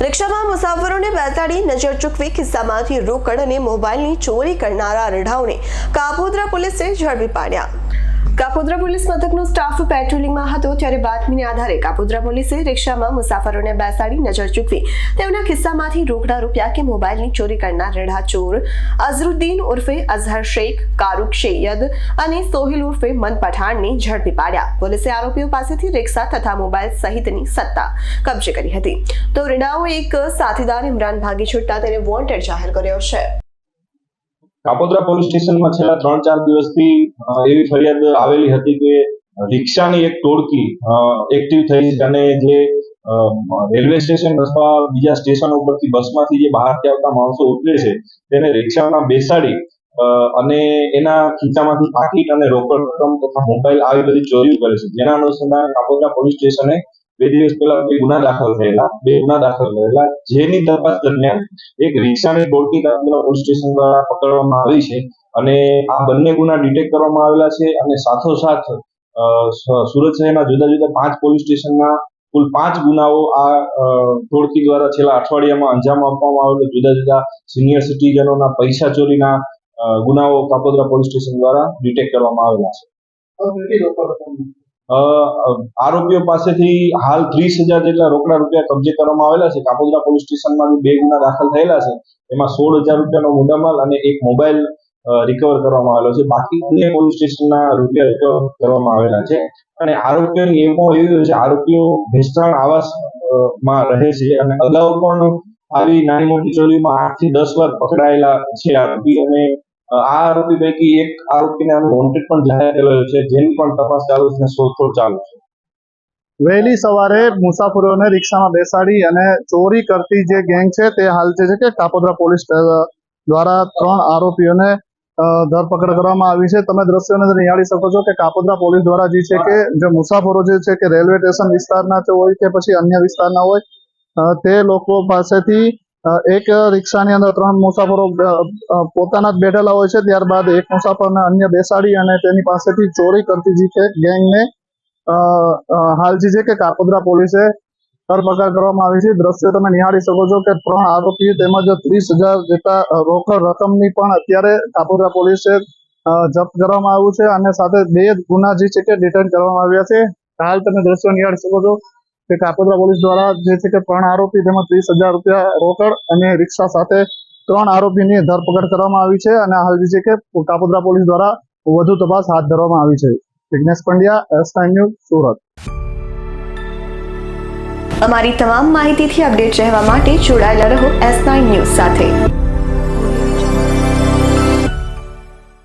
રિક્ષામાં મુસાફરોને બેસાડી નજર ચૂકવી ખિસ્સામાંથી રોકડ અને મોબાઈલની ચોરી કરનારા રઢાઓને કાપોદ્રા પોલીસે ઝડપી પાડ્યા. કાપોદ્રા પોલીસ મથકનો સ્ટાફ પેટ્રોલિંગમાં હતો ત્યારે બાતમીને આધારે કાપોદ્રા પોલીસે રિક્ષામાં મુસાફરોને બેસાડી નજર ચૂકવી. તેમના ખિસ્સામાંથી રોકડા રૂપિયા કે મોબાઈલની ચોરી કરનાર રેઢા ચોર, અઝરુદ્દીન ઉર્ફે અઝહર શેખ, કારુક શૈયદ અને સોહિલ ઉર્ફે મન પઠાણને ઝડપી પાડ્યા. પોલીસે આરોપીઓ પાસેથી રિક્ષા તથા મોબાઈલ સહિતની સત્તા કબજે કરી હતી. તો રીડાઓ એક સાથીદાર ઇમરાન ભાગી છૂટતા તેને વોન્ટેડ જાહેર કર્યો છે. કાપોદ્રા પોલીસ સ્ટેશનમાં છેલ્લા ત્રણ ચાર દિવસથી એવી ફરિયાદ આવેલી હતી કે રિક્ષાની એક ટોળકી એક્ટિવ થઈ અને જે રેલવે સ્ટેશન અથવા બીજા સ્ટેશન ઉપરથી બસમાંથી જે બહારથી આવતા માણસો ઉતરે છે, તેને રિક્ષામાં બેસાડી અને એના ખીચામાંથી પાકીટ અને રોકડ રકમ તથા મોબાઈલ આવી બધી ચોરીઓ કરે છે. જેના અનુસંધાને કાપોદ્રા પોલીસ સ્ટેશને બે દિવસ પહેલા બે ગુના દાખલ થયેલા, બે ગુના દાખલ થયેલા, જેની તપાસ દરમિયાન એક રિક્ષાની બોલતી કાપોદ્રા પોલીસ સ્ટેશન દ્વારા પકડવામાં આવી છે અને આ બંને ગુના ડિટેક્ટ કરવામાં આવેલા છે અને સાથોસાથ સુરત શહેરના જુદા જુદા પાંચ પોલીસ સ્ટેશનના કુલ પાંચ ગુનાઓ આ ટોળકી દ્વારા છેલ્લા અઠવાડિયામાં અંજામ આપવામાં આવેલો. જુદા જુદા સિનિયર સિટીઝનોના પૈસા ચોરીના ગુનાઓ કાપોદ્રા પોલીસ સ્ટેશન દ્વારા ડિટેક્ટ કરવામાં આવેલા છે. આરોપીઓ પાસેથી હાલ ત્રીસ હજાર જેટલા રોકડા રૂપિયા કબજે કરવામાં આવેલા છે. કાપોદરા પોલીસ સ્ટેશનમાં બે ગુના દાખલ થયેલા છે. એમાં સોળ હજાર રૂપિયાનો મુદ્દામાલ અને એક મોબાઈલ રિકવર કરવામાં આવેલો છે. બાકી અન્ય પોલીસ સ્ટેશનના રૂપિયા રિકવર કરવામાં આવેલા છે. અને આરોપીઓની એમો એવી હોય છે, આરોપીઓ ભેસ્તાણ આવાસમાં રહે છે અને અગાઉ પણ આવી નાની મોટી ચોરીમાં આઠથી દસ વાર પકડાયેલા છે આરોપી અને આ આરોપી પૈકી એક આરોપીને વોન્ટેડ પણ જાહેર કરેલો છે, જેની પણ તપાસ ચાલુ છે શોધખોળ ચાલુ છે. વહેલી સવારે મુસાફરોને રિક્ષામાં બેસાડી અને ચોરી કરતી જે ગેંગ છે તે હાલ છે કે કાપોદ્રા પોલીસ દ્વારા ત્રણ આરોપીઓને ધરપકડ કરવામાં આવી છે. તમે દ્રશ્યોને નિહાળી શકો છો કે કાપોદ્રા પોલીસ દ્વારા જે છે કે જે મુસાફરો જે છે કે રેલવે સ્ટેશન વિસ્તારના હોય કે પછી અન્ય વિસ્તારના હોય તે લોકો પાસેથી એક રિક્ષાની અંદર ત્રણ મુસાફરો પોતાના જ બેઠેલા હોય છે. ત્યારબાદ એક મુસાફરને અન્ય બેસાડી અને તેની પાસેથી ચોરી કરતી જે છે ગેંગને હાલ જે છે કે કાપોદ્રા પોલીસે ધરપકડ કરવામાં આવી છે. દ્રશ્યો તમે નિહાળી શકો છો કે ત્રણ આરોપીઓ તેમજ ત્રીસ હજાર જેટલા રોકડ રકમની પણ અત્યારે કાપોદ્રા પોલીસે જપ્ત કરવામાં આવ્યું છે અને સાથે બે ગુના જે છે કે ડિટેન કરવામાં આવ્યા છે. હાલ તમે દ્રશ્યો નિહાળી શકો છો. કે કાપોદ્રા પોલીસ દ્વારા જે છે કે ત્રણ આરોપી તેમાં ત્રીસ રૂપિયા રોકડ અને રિક્ષા સાથે ત્રણ આરોપીની ધરપકડ કરવામાં આવી છે અને હાલ છે કે કાપોદ્રા પોલીસ દ્વારા વધુ તપાસ હાથ ધરવામાં આવી છે. Vignesh Pandya, S news, Surat. અમારી તમામ માહિતીથી અપડેટ રહેવા માટે જોડાયેલા રહો એસ ન્યૂઝ સાથે.